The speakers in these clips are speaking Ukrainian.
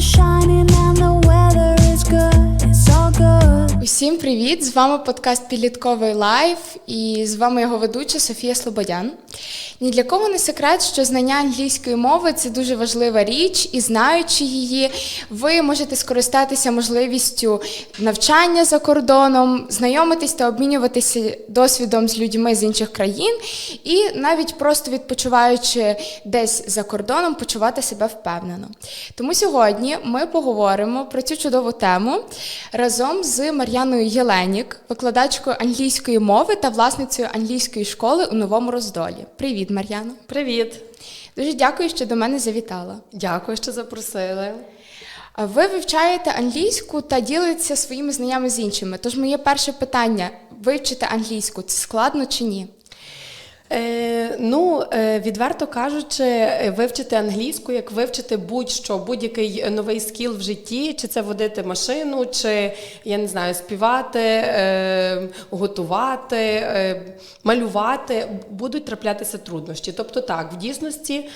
shining. Усім привіт! З вами подкаст Підлітковий лайф і з вами його ведуча Софія Слободян. Ні для кого не секрет, що знання англійської мови це дуже важлива річ, і знаючи її, ви можете скористатися можливістю навчання за кордоном, знайомитись та обмінюватися досвідом з людьми з інших країн, і навіть просто відпочиваючи десь за кордоном, почувати себе впевнено. Тому сьогодні ми поговоримо про цю чудову тему разом з Мар'яною Єленік, викладачкою англійської мови та власницею англійської школи у новому роздолі. Привіт, Мар'яна! Привіт! Дуже дякую, що до мене завітала. Дякую, що запросили. Ви вивчаєте англійську та ділитеся своїми знаннями з іншими. Тож моє перше питання: вивчити англійську це складно чи ні? Е, ну, е, відверто кажучи, вивчити англійську, як вивчити будь-що, будь-який новий скіл в житті, чи це водити машину, чи я не знаю, співати, е, готувати, е, малювати, будуть траплятися труднощі. Тобто, так, в дійсності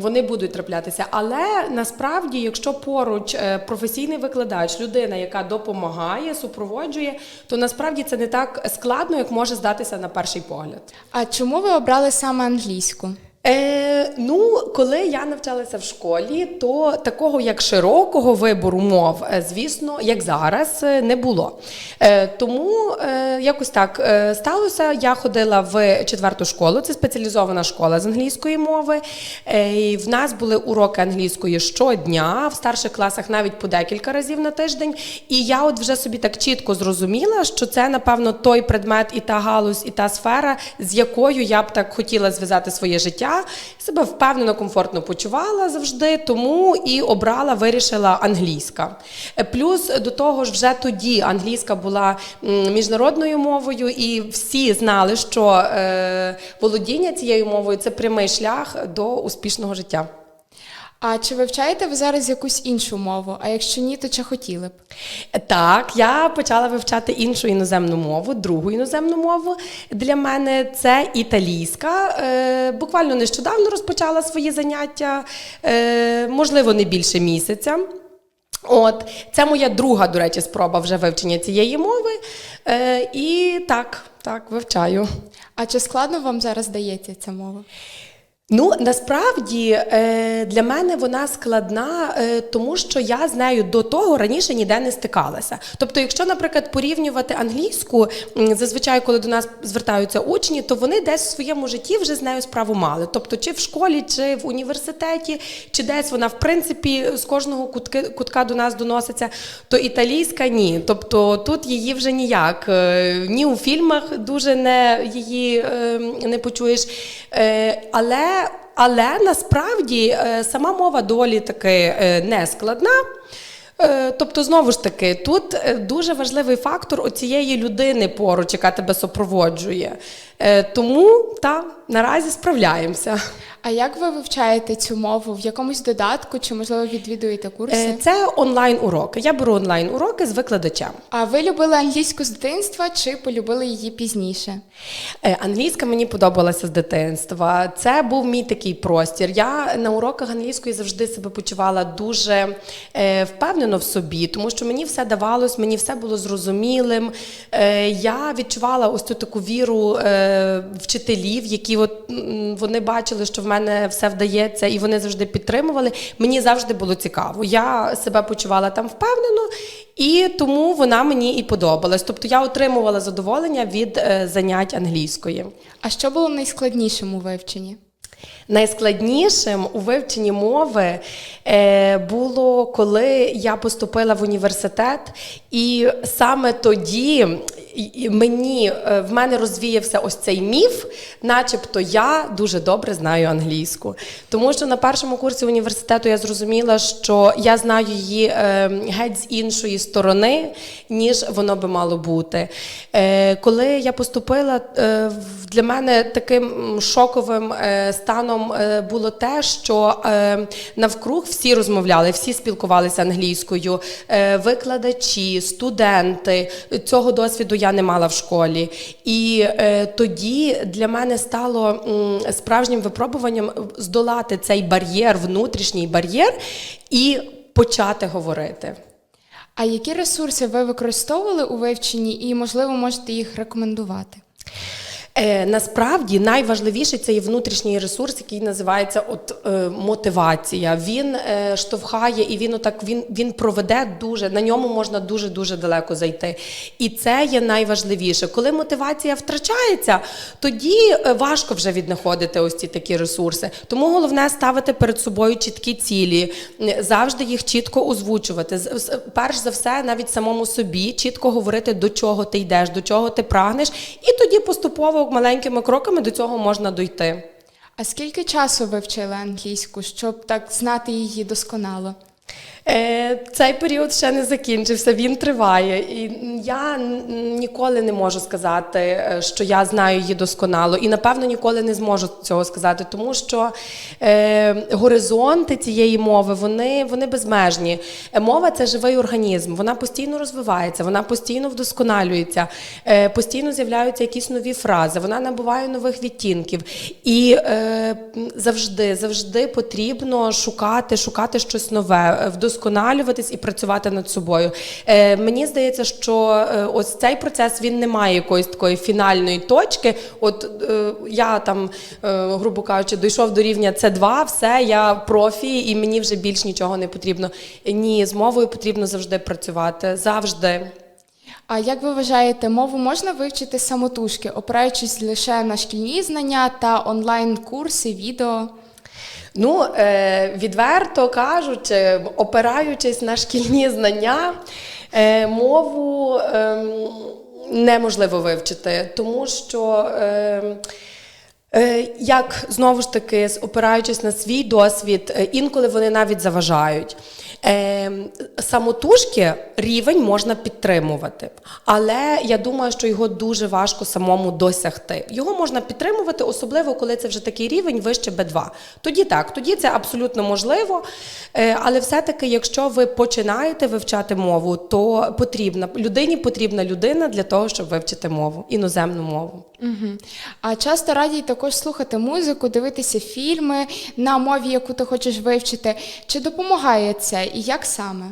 вони будуть траплятися. Але насправді, якщо поруч е, професійний викладач, людина, яка допомагає, супроводжує, то насправді це не так складно, як може здатися на перший погляд. А чому ви обрали саме англійську? Е, ну, коли я навчалася в школі, то такого як широкого вибору мов, е, звісно, як зараз, е, не було. Е, тому е, якось так е, сталося. Я ходила в четверту школу, це спеціалізована школа з англійської мови. Е, в нас були уроки англійської щодня, в старших класах навіть по декілька разів на тиждень. І я от вже собі так чітко зрозуміла, що це, напевно, той предмет і та галузь, і та сфера, з якою я б так хотіла зв'язати своє життя. Себе впевнено, комфортно почувала завжди, тому і обрала, вирішила англійська. Е, Плюс до того ж, вже тоді англійська була міжнародною мовою, і всі знали, що е, володіння цією мовою це прямий шлях до успішного життя. А чи вивчаєте ви зараз якусь іншу мову? А якщо ні, то чи хотіли б? Так, я почала вивчати іншу іноземну мову, другу іноземну мову. Для мене це італійська. Е, буквально нещодавно розпочала свої заняття, е, можливо, не більше місяця. От, це моя друга, до речі, спроба вже вивчення цієї мови. Е, і так, так, вивчаю. А чи складно вам зараз дається ця мова? Ну насправді е, для мене вона складна, е, тому що я з нею до того раніше ніде не стикалася. Тобто, якщо, наприклад, порівнювати англійську, зазвичай, коли до нас звертаються учні, то вони десь в своєму житті вже з нею справу мали. Тобто, чи в школі, чи в університеті, чи десь вона в принципі з кожного кутки, кутка до нас доноситься, то італійська ні. Тобто тут її вже ніяк. е, Ні у фільмах дуже не її е, не почуєш. Але але насправді е, сама мова доволі таки нескладна. не складна. Е, Тобто, знову ж таки, тут е, дуже важливий фактор оцієї людини поруч, яка тебе супроводжує. Е, Тому та наразі справляємося. А як ви вивчаєте цю мову? В якомусь додатку чи, можливо, відвідуєте курси? Е, Це онлайн-уроки. Я беру онлайн-уроки з викладачем. А ви любили англійську з дитинства чи полюбили її пізніше? Е, Англійська мені подобалася з дитинства. Це був мій такий простір. Я на уроках англійської завжди себе почувала дуже е, впевнено в собі, тому що мені все давалось, мені все було зрозумілим. Я відчувала ось цю таку віру вчителів, які от, вони бачили, що в мене все вдається, і вони завжди підтримували. Мені завжди було цікаво. Я себе почувала там впевнено, і тому вона мені і подобалась. Тобто я отримувала задоволення від е, занять англійської. А що було найскладнішим у вивченні? Найскладнішим у вивченні мови е, було, коли я поступила в університет, і саме тоді мені е, в мене розвіявся ось цей міф, начебто я дуже добре знаю англійську. Тому що на першому курсі університету я зрозуміла, що я знаю її е, геть з іншої сторони, ніж воно би мало бути. Е, коли я поступила, для мене таким шоковим станом було те, що навкруг всі розмовляли, всі спілкувалися англійською, викладачі, студенти. Цього досвіду я не мала в школі. І е, тоді для мене стало м, справжнім випробуванням здолати цей бар'єр, внутрішній бар'єр. І почати говорити. А які ресурси ви використовували у вивченні і, можливо, можете їх рекомендувати? Е, насправді найважливіший це є внутрішній ресурс, який називається от е, мотивація. Він е, штовхає і він отак він, він проведе дуже на ньому можна дуже дуже далеко зайти. І це є найважливіше. Коли мотивація втрачається, тоді е, важко вже віднаходити ось ці такі ресурси. Тому головне ставити перед собою чіткі цілі, завжди їх чітко озвучувати. Перш за все, навіть самому собі чітко говорити, до чого ти йдеш, до чого ти прагнеш, і тоді поступово маленькими кроками до цього можна дойти. А скільки часу ви вчили англійську, щоб так знати її досконало? Е, Цей період ще не закінчився, він триває. І я ніколи не можу сказати, е, що я знаю її досконало, і напевно ніколи не зможу цього сказати, тому що е, горизонти цієї мови вони, вони безмежні. Е, Мова це живий організм, вона постійно розвивається, вона постійно вдосконалюється, е, постійно з'являються якісь нові фрази, вона набуває нових відтінків. І е, завжди, завжди потрібно шукати, шукати щось нове, вдосконалюватись і працювати над собою. Е, мені здається, що е, ось цей процес він не має якоїсь такої фінальної точки. От е, я там, е, грубо кажучи, дійшов до рівня С2, все, я профі, і мені вже більш нічого не потрібно. Ні, з мовою потрібно завжди працювати. Завжди. А як ви вважаєте, мову можна вивчити самотужки, опираючись лише на шкільні знання та онлайн-курси, відео? Ну, е, відверто кажучи, опираючись на шкільні знання, е, мову е, неможливо вивчити, тому що. Е, Е, Як знову ж таки, опираючись на свій досвід, інколи вони навіть заважають. Е, Самотужки рівень можна підтримувати, але я думаю, що його дуже важко самому досягти. Його можна підтримувати, особливо коли це вже такий рівень вище Б2. Тоді так, тоді це абсолютно можливо. Е, Але все-таки, якщо ви починаєте вивчати мову, то потрібна людині потрібна людина для того, щоб вивчити мову, іноземну мову. Угу. А часто радій також слухати музику, дивитися фільми на мові, яку ти хочеш вивчити. Чи допомагає це і як саме?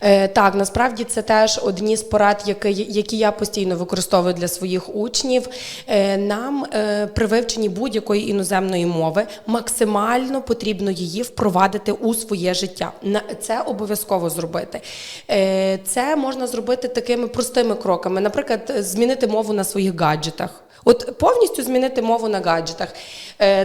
Е, так, насправді це теж одні з порад, які, які я постійно використовую для своїх учнів. Е, нам е, при вивченні будь-якої іноземної мови максимально потрібно її впровадити у своє життя. На- Це обов'язково зробити. Це можна зробити такими простими кроками, наприклад, змінити мову на своїх гаджетах. От повністю змінити мову на гаджетах,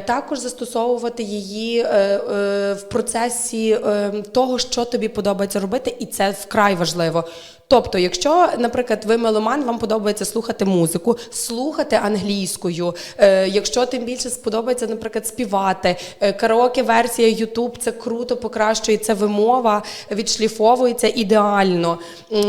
також застосовувати її е, е, в процесі е, того, що тобі подобається робити, і це вкрай важливо. Тобто, якщо, наприклад, ви меломан, вам подобається слухати музику, слухати англійською. Е, якщо тим більше сподобається, наприклад, співати, е, караоке-версія YouTube це круто покращується вимова, відшліфовується ідеально.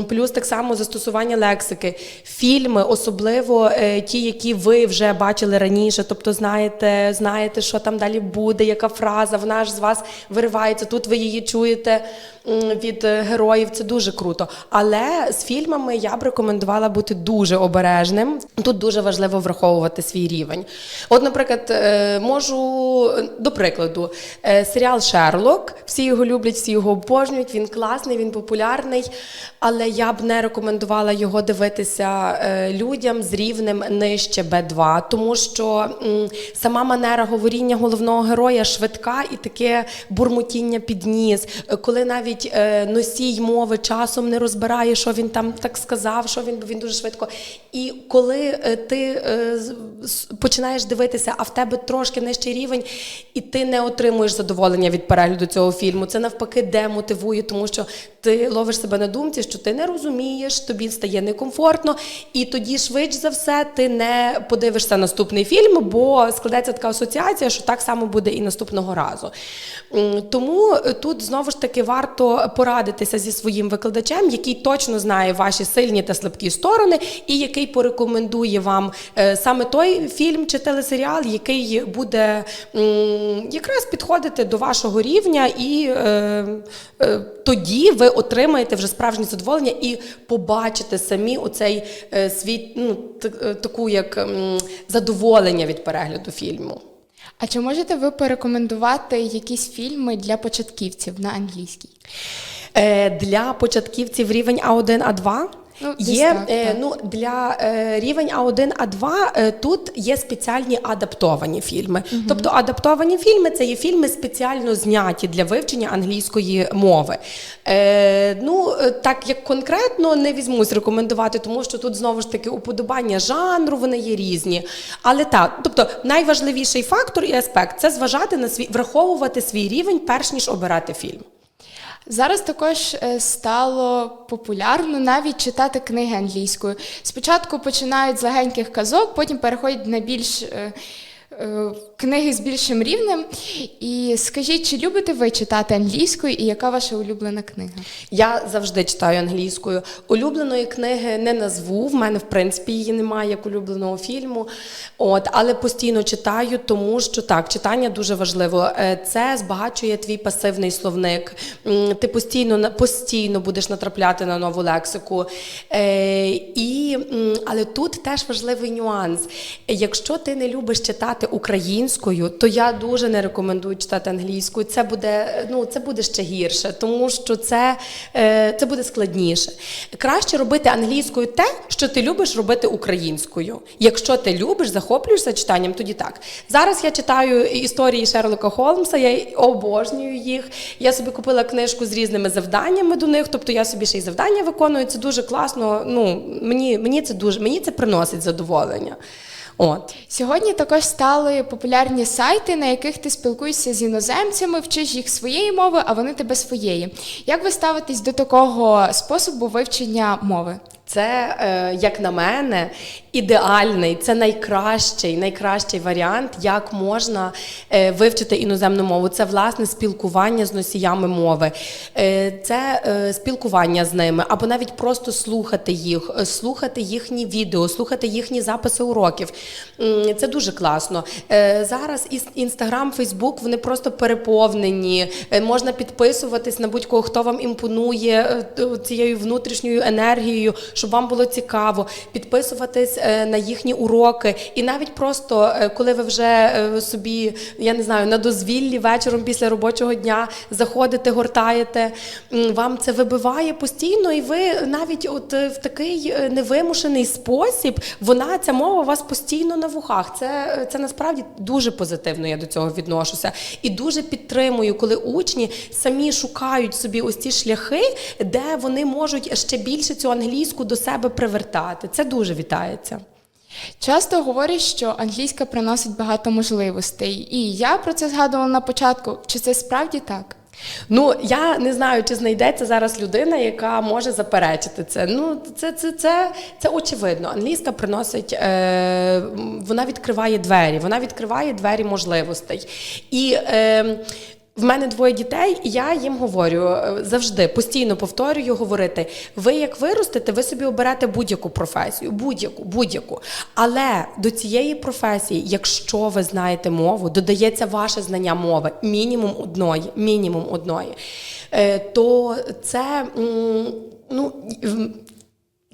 Плюс так само застосування лексики, фільми, особливо е, ті, які ви вже бачили раніше, тобто знаєте, знаєте, що там далі буде, яка фраза, вона ж з вас виривається. Тут ви її чуєте від е, героїв. Це дуже круто. Але з фільмами я б рекомендувала бути дуже обережним. Тут дуже важливо враховувати свій рівень. От, наприклад, е, можу до прикладу, е, серіал Шерлок. Всі його люблять, всі його обожнюють. Він класний, він популярний. Але я б не рекомендувала його дивитися людям з рівнем нижче Б2, тому що сама манера говоріння головного героя швидка і таке бурмотіння під ніс. Коли навіть е, носій мови часом не розбирає, що він там так сказав, що він, бо він дуже швидко. І коли е, ти е, починаєш дивитися, а в тебе трошки нижчий рівень, і ти не отримуєш задоволення від перегляду цього фільму, це навпаки демотивує, тому що ти ловиш себе на думці, що ти не розумієш, тобі стає некомфортно, і тоді швидше за все ти не подивишся наступний фільм, бо складеться така асоціація, що так само буде і наступного разу. Тому тут знову ж таки варто порадитися зі своїм викладачем, який точно знає ваші сильні та слабкі сторони, і який порекомендує вам е, саме той фільм чи телесеріал, який буде якраз підходити до вашого рівня, і е, е, тоді ви отримаєте вже справжнє задоволення і побачите самі оцей е, свій ну, таку як задоволення від перегляду фільму. А чи можете ви порекомендувати якісь фільми для початківців на англійській? Е, Для початківців рівень А1, А2 Ну, є так, е, так. ну для е, рівень А1, А2 е, тут є спеціальні адаптовані фільми. Тобто адаптовані фільми це є фільми спеціально зняті для вивчення англійської мови. Е, ну е, так як конкретно не візьмусь рекомендувати, тому що тут знову ж таки уподобання жанру, вони є різні. Але так, тобто найважливіший фактор і аспект це зважати на свій враховувати свій рівень, перш ніж обирати фільм. Зараз також е, стало популярно навіть читати книги англійською. Спочатку починають з легеньких казок, потім переходять на більш е, книги з більшим рівнем. І скажіть, чи любите ви читати англійською і яка ваша улюблена книга? Я завжди читаю англійською. Улюбленої книги не назву. В мене, в принципі, її немає як улюбленого фільму. От, але постійно читаю, тому що так, читання дуже важливо. Е, Це збагачує твій пасивний словник. Ти постійно постійно будеш натрапляти на нову лексику. Е, і, але тут теж важливий нюанс. Якщо ти не любиш читати українською, то я дуже не рекомендую читати англійською. Це буде, ну, це буде ще гірше, тому що це, е, це буде складніше. Краще робити англійською те, що ти любиш робити українською. Якщо ти любиш, захоплюєшся читанням, тоді так. Зараз я читаю історії Шерлока Холмса, я обожнюю їх. Я собі купила книжку з різними завданнями до них, тобто я собі ще й завдання виконую. Це дуже класно. Ну, мені, мені це дуже мені це приносить задоволення. От. Сьогодні також стали популярні сайти, на яких ти спілкуєшся з іноземцями, вчиш їх своєї мови, а вони тебе своєї. Як ви ставитесь до такого способу вивчення мови? Це, е, як на мене, ідеальний, це найкращий, найкращий варіант, як можна е, вивчити іноземну мову. Це власне спілкування з носіями мови, Е, це спілкування з ними, або навіть просто слухати їх, слухати їхні відео, слухати їхні записи уроків. Це дуже класно. Зараз інстаграм, Фейсбук вони просто переповнені. Можна підписуватись на будь-кого, хто вам імпонує цією внутрішньою енергією, щоб вам було цікаво, підписуватись е, на їхні уроки. І навіть просто, е, коли ви вже е, собі, я не знаю, на дозвіллі вечором після робочого дня заходите, гортаєте, вам це вибиває постійно, і ви навіть от в такий невимушений спосіб, вона ця мова у вас постійно на вухах. Це, це насправді дуже позитивно. Я до цього відношуся. І дуже підтримую, коли учні самі шукають собі ось ці шляхи, де вони можуть ще більше цю англійську до себе привертати. Це дуже вітається. Часто говорять, що англійська приносить багато можливостей, і я про це згадувала на початку. Чи це справді так? Ну я не знаю, чи знайдеться зараз людина, яка може заперечити це. Ну це, це, це, це очевидно. Англійська приносить, е, вона відкриває двері, вона відкриває двері можливостей. І е, в мене двоє дітей, і я їм говорю е, завжди постійно повторюю говорити: ви як виростете, ви собі оберете будь-яку професію, будь-яку, будь-яку. Але до цієї професії, якщо ви знаєте мову, додається ваше знання мови, мінімум одної, мінімум одної, е, то це ну.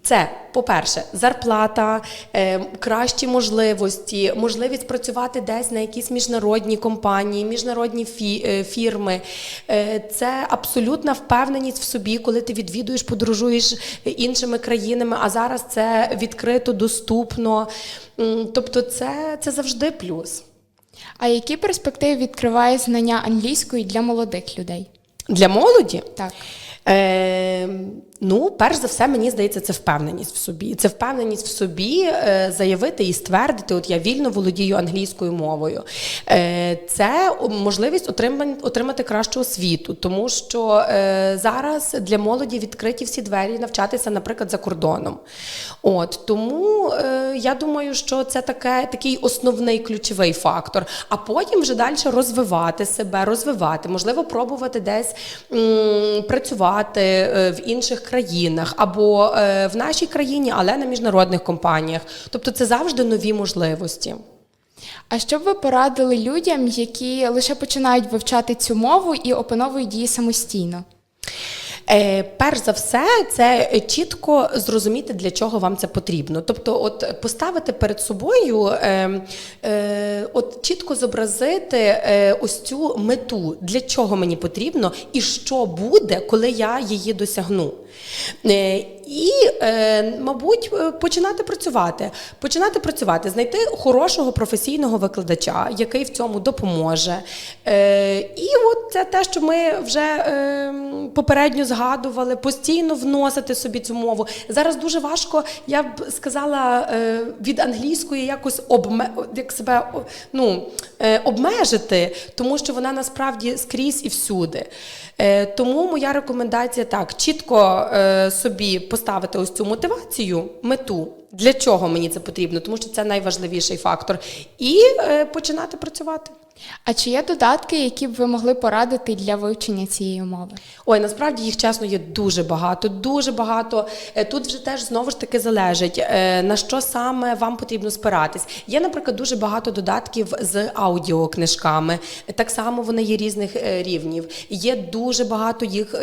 Це, по-перше, зарплата, е, кращі можливості, можливість працювати десь на якісь міжнародні компанії, міжнародні е, фірми. Е, це абсолютна впевненість в собі, коли ти відвідуєш, подорожуєш іншими країнами, а зараз це відкрито, доступно. Тобто, це, це завжди плюс. А які перспективи відкриває знання англійської для молодих людей? Для молоді Так. Е, ну, перш за все, мені здається, це впевненість в собі. Це впевненість в собі е, заявити і ствердити, от я вільно володію англійською мовою. Е, це можливість отримати, кращу освіту, тому що е, зараз для молоді відкриті всі двері навчатися, наприклад, за кордоном. От тому я думаю, що це таке, такий основний ключовий фактор. А потім вже далі розвивати себе, розвивати, можливо, пробувати десь м, працювати в інших країнах або е, в нашій країні, але на міжнародних компаніях. Тобто це завжди нові можливості. А що б ви порадили людям, які лише починають вивчати цю мову і опановують її самостійно? Е, перш за все, це чітко зрозуміти, для чого вам це потрібно. Тобто, от поставити перед собою, е, е, от чітко зобразити е, ось цю мету, для чого мені потрібно, і що буде, коли я її досягну. Е, і, е, мабуть, е, починати працювати. Починати працювати, знайти хорошого професійного викладача, який в цьому допоможе. І от це те, що ми вже попередньо згадували, постійно вносити собі цю мову. Зараз дуже важко, я б сказала, від англійської якось обме, як себе ну, обмежити, тому що вона насправді скрізь і всюди. Е, Тому моя рекомендація так: чітко е, собі поставити ось цю мотивацію, мету. Для чого мені це потрібно? Тому що це найважливіший фактор. І е, починати працювати. А чи є додатки, які б ви могли порадити для вивчення цієї мови? Ой, насправді їх чесно є дуже багато, дуже багато. Е, Тут вже теж знову ж таки залежить, е, на що саме вам потрібно спиратись. Є, наприклад, дуже багато додатків з аудіокнижками. Так само вони є різних е, рівнів. Є дуже багато їх,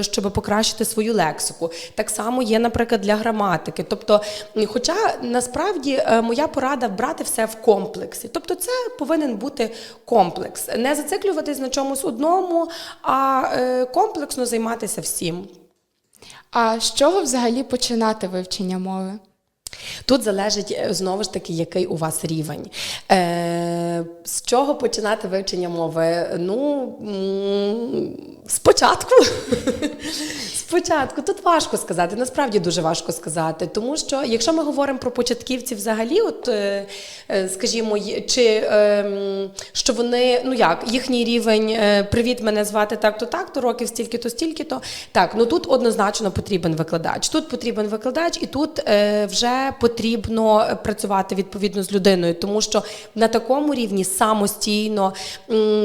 щоб покращити свою лексику. Так само є, наприклад, для граматики. Тобто, хоча насправді моя порада брати все в комплексі. Тобто, це повинен бути комплекс. Не зациклюватись на чомусь одному, а е, комплексно займатися всім. А з чого взагалі починати вивчення мови? Тут залежить е, знову ж таки, який у вас рівень. Е, з чого починати вивчення мови? Ну, спочатку. Спочатку тут важко сказати, насправді дуже важко сказати, тому що якщо ми говоримо про початківців взагалі, от е, е, скажімо, чи е, що вони, ну як, їхній рівень е, привіт, мене звати так-то, так-то, років стільки-то, стільки-то. Так, ну тут однозначно потрібен викладач. Тут потрібен викладач, і тут вже потрібно працювати відповідно з людиною, тому що на такому рівні самостійно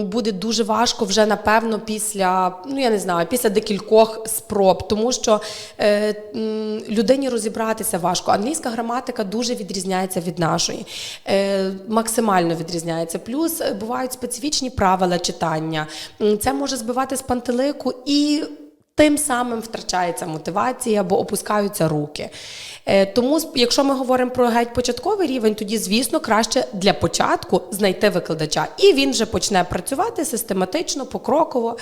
буде дуже важко вже напевно після, ну я не знаю, після декількох спроб, тому що е, людині розібратися важко. Англійська граматика дуже відрізняється від нашої, е, максимально відрізняється. Плюс е, бувають специфічні правила читання. Це може збивати з пантелику і. Тим самим втрачається мотивація або опускаються руки. Е, Тому, якщо ми говоримо про геть початковий рівень, тоді, звісно, краще для початку знайти викладача. І він вже почне працювати систематично, покроково,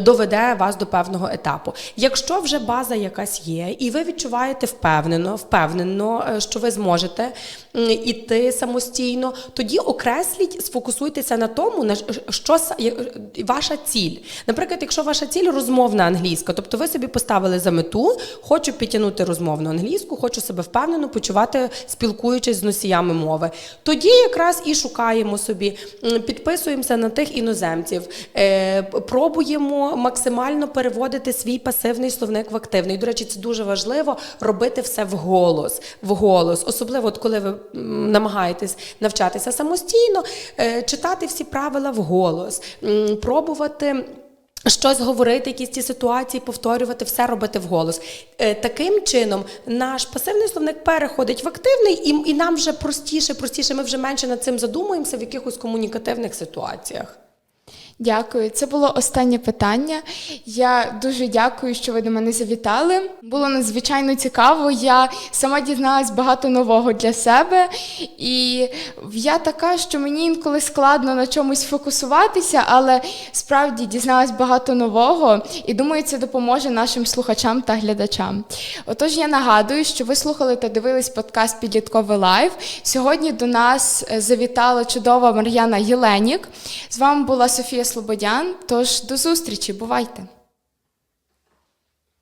доведе вас до певного етапу. Якщо вже база якась є, і ви відчуваєте впевнено, впевнено, е, що ви зможете іти самостійно, тоді окресліть, сфокусуйтеся на тому, що ваша ціль. Наприклад, якщо ваша ціль розмовна англійська, тобто ви собі поставили за мету, хочу підтягнути розмовну англійську, хочу себе впевнено почувати, спілкуючись з носіями мови. Тоді якраз і шукаємо собі, підписуємося на тих іноземців, е, пробуємо максимально переводити свій пасивний словник в активний. До речі, це дуже важливо робити все вголос, вголос. Особливо, от коли ви намагаєтесь навчатися самостійно, е, читати всі правила вголос, пробувати. Щось говорити, якісь ті ситуації, повторювати, все робити вголос. Е, таким чином наш пасивний словник переходить в активний, і, і нам вже простіше, простіше, ми вже менше над цим задумуємося в якихось комунікативних ситуаціях. Дякую. Це було останнє питання. Я дуже дякую, що ви до мене завітали. Було надзвичайно цікаво. Я сама дізналась багато нового для себе. І я така, що мені інколи складно на чомусь фокусуватися, але справді дізналась багато нового і думаю, це допоможе нашим слухачам та глядачам. Отож, я нагадую, що ви слухали та дивились подкаст Підлітковий лайв. Сьогодні до нас е, завітала чудова Мар'яна Єленік. З вами була Софія Слободян. Тож до зустрічі, бувайте!